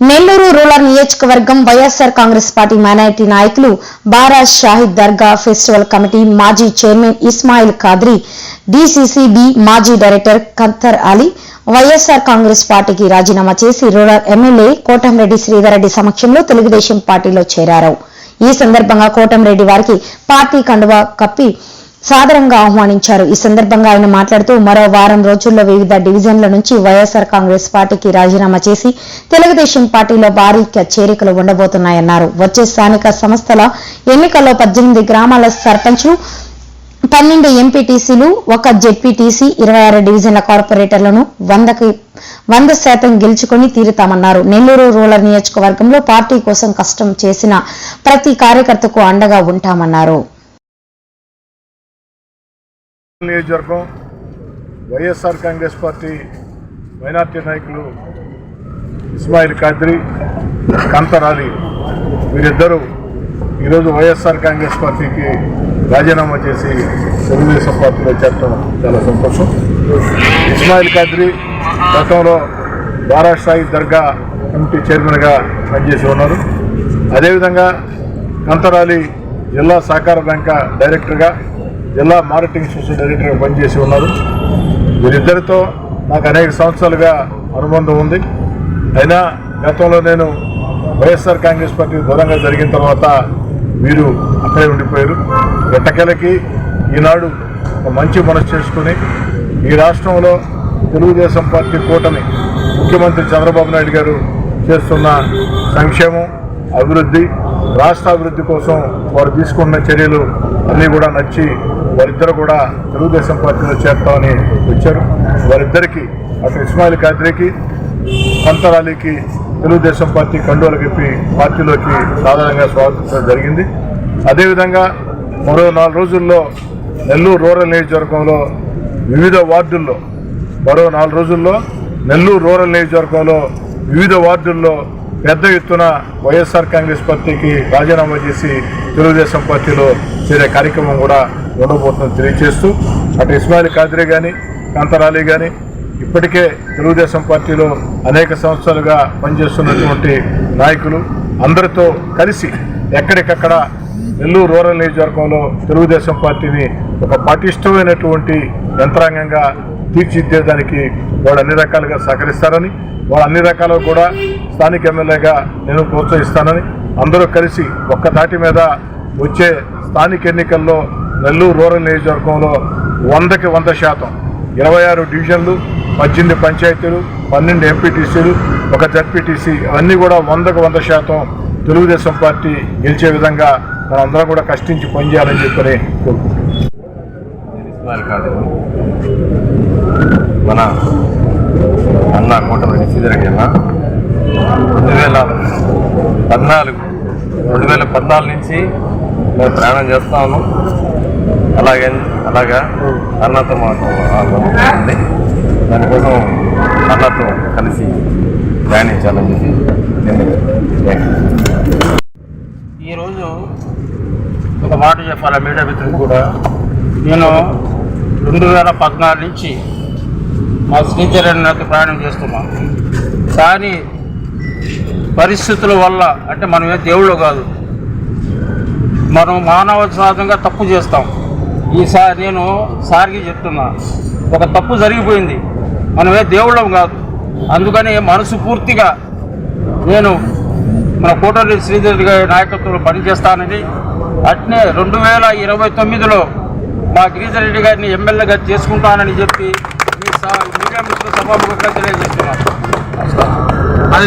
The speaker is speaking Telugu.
నెల్లూరు రూరల్ నియోజకవర్గం వైఎస్సార్ కాంగ్రెస్ పార్టీ మైనారిటీ నాయకులు బారా షాహిద్ దర్గా ఫెస్టివల్ కమిటీ మాజీ చైర్మన్ ఇస్మాయిల్ ఖాద్రి డిసిసిబి మాజీ డైరెక్టర్ ఖత్తర్ అలీ వైఎస్ఆర్ కాంగ్రెస్ పార్టీకి రాజీనామా చేసి రూరల్ ఎమ్మెల్యే కోటంరెడ్డి శ్రీధర్రెడ్డి సమక్షంలో తెలుగుదేశం పార్టీలో చేరారు. ఈ సందర్భంగా కోటంరెడ్డి వారికి పార్టీ కండువా కప్పి సాదరంగా ఆహ్వానించారు. ఈ సందర్భంగా ఆయన మాట్లాడుతూ మరో వారం రోజుల్లో వివిధ డివిజన్ల నుంచి వైఎస్ఆర్ కాంగ్రెస్ పార్టీకి రాజీనామా చేసి తెలుగుదేశం పార్టీలో భారీ చేరికలు ఉండబోతున్నాయన్నారు. వచ్చే స్థానిక సంస్థల ఎన్నికల్లో పద్దెనిమిది గ్రామాల సర్పంచ్లు పన్నెండు ఎంపీటీసీలు ఒక జెడ్పీటీసీ ఇరవై ఆరు డివిజన్ల కార్పొరేటర్లను వందకి వంద శాతం గెలుచుకొని తీరుతామన్నారు. నెల్లూరు రూరల్ నియోజకవర్గంలో పార్టీ కోసం కష్టం చేసిన ప్రతి కార్యకర్తకు అండగా ఉంటామన్నారు. నియోజకవర్గం వైఎస్ఆర్ కాంగ్రెస్ పార్టీ మైనార్టీ నాయకులు ఇస్మాయిల్ ఖాద్రి కంతరాలి వీరిద్దరూ ఈరోజు వైఎస్ఆర్ కాంగ్రెస్ పార్టీకి రాజీనామా చేసి తెలుగుదేశం పార్టీలో చేరటం చాలా సంతోషం. ఇస్మాయిల్ ఖాద్రి గతంలో బారాషాయి దర్గా కమిటీ చైర్మన్గా పనిచేసి ఉన్నారు. అదేవిధంగా కంతరాలి జిల్లా సహకార బ్యాంక్ డైరెక్టర్గా జిల్లా మార్కెటింగ్ సోషల్ డైరెక్టర్గా పనిచేసి ఉన్నారు. వీరిద్దరితో నాకు అనేక సంవత్సరాలుగా అనుబంధం ఉంది. అయినా గతంలో నేను వైఎస్ఆర్ కాంగ్రెస్ పార్టీ దూరంగా జరిగిన తర్వాత వీరు అక్కడే ఉండిపోయారు. ఎట్టకెలకి ఈనాడు ఒక మంచి మనసు చేసుకుని ఈ రాష్ట్రంలో తెలుగుదేశం పార్టీ కూటమి ముఖ్యమంత్రి చంద్రబాబు నాయుడు గారు చేస్తున్న సంక్షేమం అభివృద్ధి రాష్ట్ర అభివృద్ధి కోసం వారు తీసుకున్న చర్యలు అన్నీ కూడా నచ్చి వారిద్దరు కూడా తెలుగుదేశం పార్టీలో చేరుతామని వచ్చారు. వారిద్దరికి అటు ఇస్మాయిల్ ఖాద్రీకి కంతరాలీకి తెలుగుదేశం పార్టీ కండువలు చెప్పి పార్టీలోకి సాధారణంగా స్వాగతించడం జరిగింది. అదేవిధంగా మరో నాలుగు రోజుల్లో నెల్లూరు రూరల్ నియోజకవర్గంలో వివిధ వార్డుల్లో మరో నాలుగు రోజుల్లో నెల్లూరు రూరల్ నియోజకవర్గంలో వివిధ వార్డుల్లో పెద్ద ఎత్తున వైఎస్ఆర్ కాంగ్రెస్ పార్టీకి రాజీనామా చేసి తెలుగుదేశం పార్టీలో చేరే కార్యక్రమం కూడా ఉండబోతుందని తెలియజేస్తూ అటు ఇస్మాయిల్ ఖాద్రే కానీ కాంతరాలి కానీ ఇప్పటికే తెలుగుదేశం పార్టీలో అనేక సంవత్సరాలుగా పనిచేస్తున్నటువంటి నాయకులు అందరితో కలిసి ఎక్కడికక్కడ నెల్లూరు రూరల్ నియోజకవర్గంలో తెలుగుదేశం పార్టీని ఒక పటిష్టమైనటువంటి యంత్రాంగంగా తీర్చిదిద్దేదానికి వాళ్ళు అన్ని రకాలుగా సహకరిస్తారని వాళ్ళు అన్ని రకాలుగా కూడా స్థానిక ఎమ్మెల్యేగా నేను ప్రోత్సహిస్తానని అందరూ కలిసి ఒక్క దాటి మీద వచ్చే స్థానిక ఎన్నికల్లో నెల్లూరు రూరల్ నియోజకవర్గంలో వందకి వంద శాతం ఇరవై ఆరు డివిజన్లు పద్దెనిమిది పంచాయతీలు పన్నెండు ఎంపీటీసీలు ఒక జడ్పీటీసీ అవన్నీ కూడా వందకు వంద శాతం తెలుగుదేశం పార్టీ గెలిచే విధంగా మనందరం కూడా కష్టించి పనిచేయాలని చెప్పని కోరుకుంటున్నాం. మన అన్న కోటమిరెడ్డి శ్రీధరెడ్డి అన్న. రెండు వేల పద్నాలుగు రెండు వేల పద్నాలుగు నుంచి మేము ప్రయాణం చేస్తా ఉన్నాం అలాగే అలాగా అన్నతో మాకు ఉంది. దానికోసం అన్నతో కలిసి ప్రయాణించాలని చెప్పి ఈరోజు ఒక మాట చెప్పాలి మీడియా మిత్రులు కూడా. నేను రెండు వేల పద్నాలుగు నుంచి మా శ్రీచరణ్యతో ప్రయాణం చేస్తున్నాం. కానీ పరిస్థితుల వల్ల అంటే మనం ఏ దేవుళ్ళు కాదు మనం మానవ సహజంగా తప్పు చేస్తాం. ఈసారి నేను సార్కి చెప్తున్నా ఒక తప్పు జరిగిపోయింది. మనమే దేవుళ్ళం కాదు. అందుకని మనసు పూర్తిగా నేను మన కోటరెడ్డి శ్రీధర్ గారి నాయకత్వంలో పనిచేస్తానని అట్నే రెండు వేల ఇరవై తొమ్మిదిలో మా గిరిజర్ రెడ్డి గారిని ఎమ్మెల్యేగా చేసుకుంటానని చెప్పి మీ సా- మీడియా మిత్రుల సభాముఖంగా తెలియజేస్తున్నాను